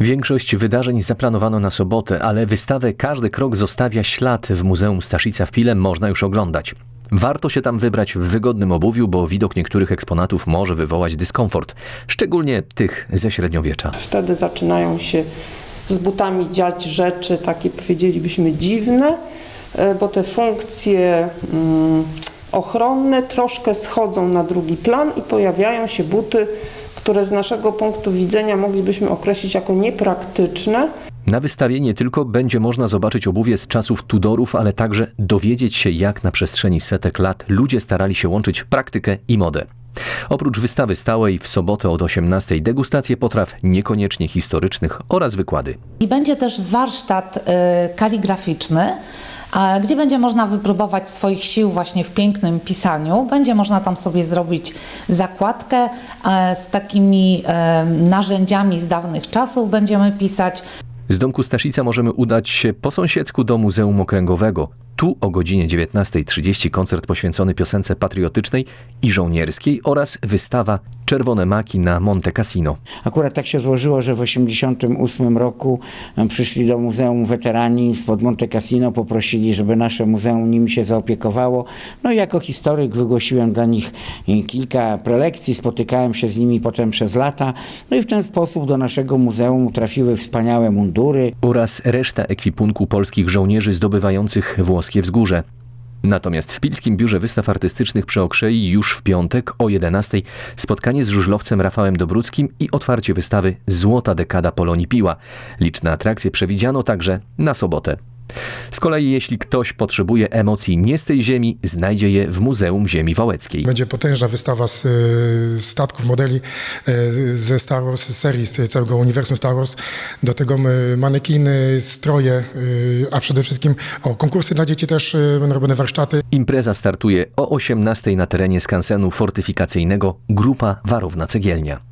Większość wydarzeń zaplanowano na sobotę, ale wystawę Każdy krok zostawia ślad w Muzeum Staszica w Pile można już oglądać. Warto się tam wybrać w wygodnym obuwiu, bo widok niektórych eksponatów może wywołać dyskomfort, szczególnie tych ze średniowiecza. Wtedy zaczynają się z butami dziać rzeczy takie powiedzielibyśmy dziwne, e, bo te funkcje mm, ochronne troszkę schodzą na drugi plan i pojawiają się buty, które z naszego punktu widzenia moglibyśmy określić jako niepraktyczne, Na wystawie nie tylko będzie można zobaczyć obuwie z czasów Tudorów, ale także dowiedzieć się, jak na przestrzeni setek lat ludzie starali się łączyć praktykę i modę. Oprócz wystawy stałej w sobotę od 18 degustacje potraw niekoniecznie historycznych oraz wykłady. I będzie też warsztat y, kaligraficzny, gdzie będzie można wypróbować swoich sił właśnie w pięknym pisaniu. Będzie można tam sobie zrobić zakładkę e, z takimi e, narzędziami z dawnych czasów. Będziemy pisać. Z domku Staszica możemy udać się po sąsiedzku do Muzeum Okręgowego. Tu o godzinie 19.30 koncert poświęcony piosence patriotycznej i żołnierskiej oraz wystawa Czerwone Maki na Monte Cassino. Akurat tak się złożyło, że w 1988 roku em, przyszli do Muzeum Weterani spod Monte Cassino, poprosili, żeby nasze muzeum nimi się zaopiekowało. No i jako historyk wygłosiłem dla nich e, kilka prelekcji, spotykałem się z nimi potem przez lata. No i w ten sposób do naszego muzeum trafiły wspaniałe mundury, oraz reszta ekwipunku polskich żołnierzy zdobywających włoskie wzgórze. Natomiast w Pilskim Biurze Wystaw Artystycznych przy Okrzei już w piątek o 11 spotkanie z żużlowcem Rafałem Dobruckim i otwarcie wystawy Złota dekada Polonii Piła. Liczne atrakcje przewidziano także na sobotę. Z kolei jeśli ktoś potrzebuje emocji nie z tej ziemi, znajdzie je w Muzeum Ziemi Wałeckiej. Będzie potężna wystawa z y, statków, modeli y, ze Star Wars, z serii z całego uniwersum Star Wars. Do tego y, manekiny, stroje, y, a przede wszystkim o, konkursy dla dzieci też y, będą robione warsztaty. Impreza startuje o 18 na terenie skansenu fortyfikacyjnego Grupa Warowna Cegielnia.